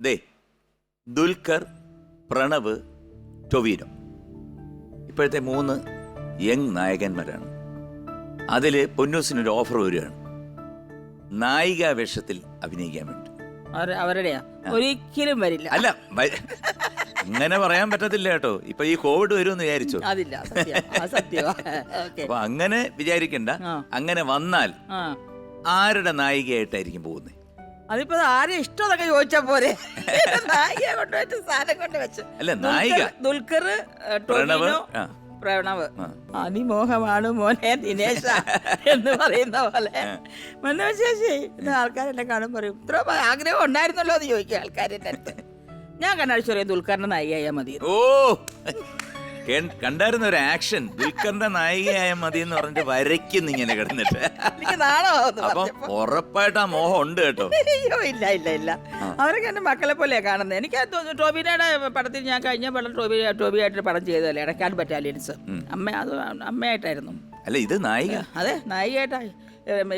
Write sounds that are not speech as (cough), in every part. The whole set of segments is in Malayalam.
ദേ ദുൽഖർ പ്രണവ് ടൊവീനോ ഇപ്പോഴത്തെ മൂന്ന് യങ് നായകന്മാരാണ്. അതിൽ പൊന്നൂസിനൊരു ഓഫർ വരികയാണ്. നായിക വേഷത്തിൽ അഭിനയിക്കാൻ വേണ്ടി. അവർ അവരുടെയാ? ഒരിക്കലും വരില്ല. അല്ല അങ്ങനെ പറയാൻ പറ്റത്തില്ല കേട്ടോ. ഇപ്പൊ ഈ കോവിഡ് വരുമെന്ന് വിചാരിച്ചു? അതില്ല (laughs) അപ്പൊ അങ്ങനെ വിചാരിക്കണ്ട. അങ്ങനെ വന്നാൽ ആരുടെ നായികയായിട്ടായിരിക്കും പോകുന്നത് അതിപ്പോ ആരും ഇഷ്ടം എന്നൊക്കെ ചോദിച്ചാ പോരെ. നായികയെ കൊണ്ടുവച്ച് സാധനം കൊണ്ട് വെച്ചു. അല്ല, നായിക. ദുൽഖർ പ്രണവ്, ടൊവിനോ പ്രണവ് ആ. അതിമോഹമാണ് മോനെ ദിനേശ എന്ന് പറയുന്ന പോലെ. മനോശേഷി ആൾക്കാരെന്നെ കാണും പറയും ഇത്ര ആഗ്രഹം ഉണ്ടായിരുന്നല്ലോ എന്ന് ചോദിക്കും ആൾക്കാരെ അടുത്ത്. ഞാൻ കണ്ണാടി ചെറിയ ദുൽഖറിന്റെ നായികയാ മതി ഓ. കണ്ടായിരുന്ന ഒരു ആക്ഷൻ ദുൽഖറിന്റെ നായികയായ മതി എന്ന് പറഞ്ഞിട്ട് വരയ്ക്കുന്നു ഇങ്ങനെ കിടന്നിട്ട്. എനിക്ക് അപ്പം പറഞ്ഞപ്പോ. ഉറപ്പായിട്ട് ആ മോഹം ഉണ്ട് കേട്ടോ. അയ്യോ ഇല്ല ഇല്ല ഇല്ല. അവരൊക്കെ എന്റെ മക്കളെ പോലെയാണ് കാണുന്നത് എനിക്ക് അത് തോന്നുന്നു ടോബിനയുടെ പടത്തിൽ ഞാൻ കഴിഞ്ഞ പടം ടോബി ടോബിയായിട്ട് പടം ചെയ്തതല്ലേ ഇടക്കാട് ബറ്റാലിയൻസ് അമ്മ അത് അമ്മയായിട്ടായിരുന്നു. അല്ല ഇത് നായിക. അതെ നായികയായിട്ടായി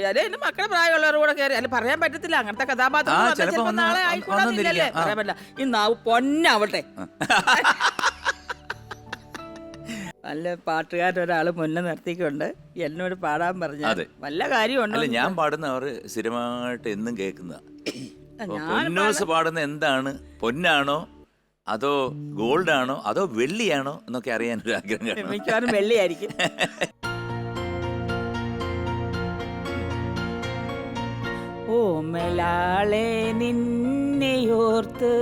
അതെ മക്കളെ പ്രായമുള്ളവരുടെ കൂടെ കയറി അല്ല പറയാൻ പറ്റത്തില്ല അങ്ങനത്തെ കഥാപാത്രം ആ, ചിലപ്പോ ചിലപ്പോ വന്ന് നാളെ വന്ന് ആയിക്കോളാന്നില്ലല്ലേ വന്നിരിക്കാം. ആ. പറയാൻ പറ്റില്ല. ഈ നാവ് പൊന്നാവട്ടെ. നല്ല പാട്ടുകാരൊരാൾ മുന്നേ നിർത്തിക്കൊണ്ട് എന്നോട് പാടാൻ പറഞ്ഞു അതെ. വല്ല കാര്യമുണ്ട് അല്ല ഞാൻ പാടുന്ന അവർ സ്ഥിരമായിട്ട് എന്നും കേൾക്കുന്ന പൊന്നൂസ് പാടുന്ന എന്താണ്? പൊന്നാണോ? അതോ ഗോൾഡ് ആണോ അതോ വെള്ളിയാണോ? എന്നൊക്കെ അറിയാൻ ഒരു ആഗ്രഹം. മിക്കവാറും വെള്ളിയായിരിക്കും. ഓമലാളെ നിന്നെയോർത്ത്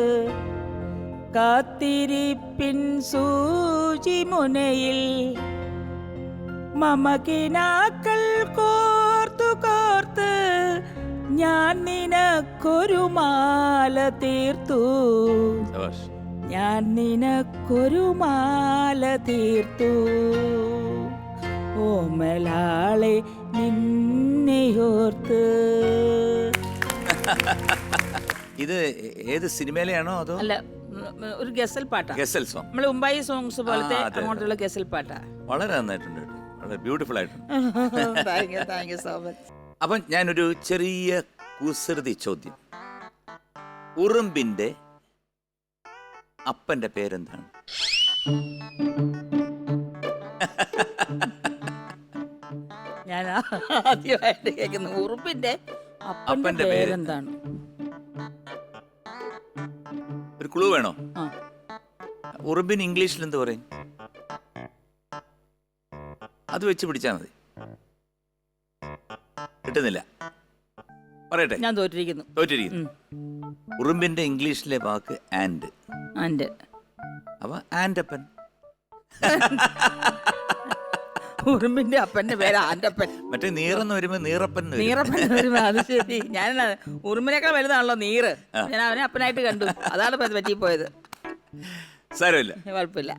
കാത്തിരിപ്പിൻ സൂചി മുനയിൽ മമകിനാക്കൾ കോർത്തു കോർത്ത് ഞാൻ നിനക്കൊരു മാല തീർത്തു. ഞാൻ നിനക്കൊരു മാല തീർത്തു. ഓമലാളെ നിന്നെയോർത്ത്. ഇത് ഏത് സിനിമയിലെയാണോ അതോ? അല്ല ഒരു ഗസൽ പാട്ടാ. ഗസൽ സോങ്. നമ്മൾ ഉമ്പായി സോങ്സ് പോലത്തെ ആ, അതെ, അതെ. അങ്ങോട്ടുള്ള ഗസൽ പാട്ടാ. വളരെ നന്നായിട്ടുണ്ട് കേട്ടോ. വളരെ ബ്യൂട്ടിഫുൾ ആയിട്ടുണ്ട്. Thank you thank you so much അപ്പം ഞാനൊരു ചെറിയ കുസൃതി ചോദ്യം. ഉറുമ്പിന്റെ അപ്പന്റെ പേരെന്താണ്? ഞാൻ ആദ്യമായിട്ട് കേൾക്കുന്നു ഉറുമ്പിന്റെ അപ്പന്റെ അപ്പന്റെ പേര്. പേരെന്താണ്? ഒരു ക്ലൂ വേണോ? ഉറുബിൻ ഇംഗ്ലീഷിൽ എന്ത് പറയും? അത് വെച്ച് പിടിച്ചാൽ മതി. കിട്ടുന്നില്ല. പറയട്ടെ. ഞാൻ തോറ്റിരിക്കുന്നു. തോറ്റിരിക്കുന്നു. ഉറുമ്പിന്റെ ഇംഗ്ലീഷിലെ വാക്ക് ആൻഡ് ആൻഡ് അവ ആൻഡപ്പൻ ഉറുമ്പിന്റെ അപ്പന്റെ പേര് ആന്റപ്പൻ മറ്റേ നീറെന്ന് വരുമ്പോ നീറപ്പൻ എന്ന് വരും. നീറപ്പൻ വരുമ്പോ അത് ശരി. ഞാൻ ഉറുമ്പിനേക്കാൾ വലുതാണല്ലോ നീറ്. ഞാൻ അവനെ അപ്പനായിട്ട് കണ്ടു. അതാണ് പറ്റി പോയത് സാരമില്ല. കുഴപ്പമില്ല.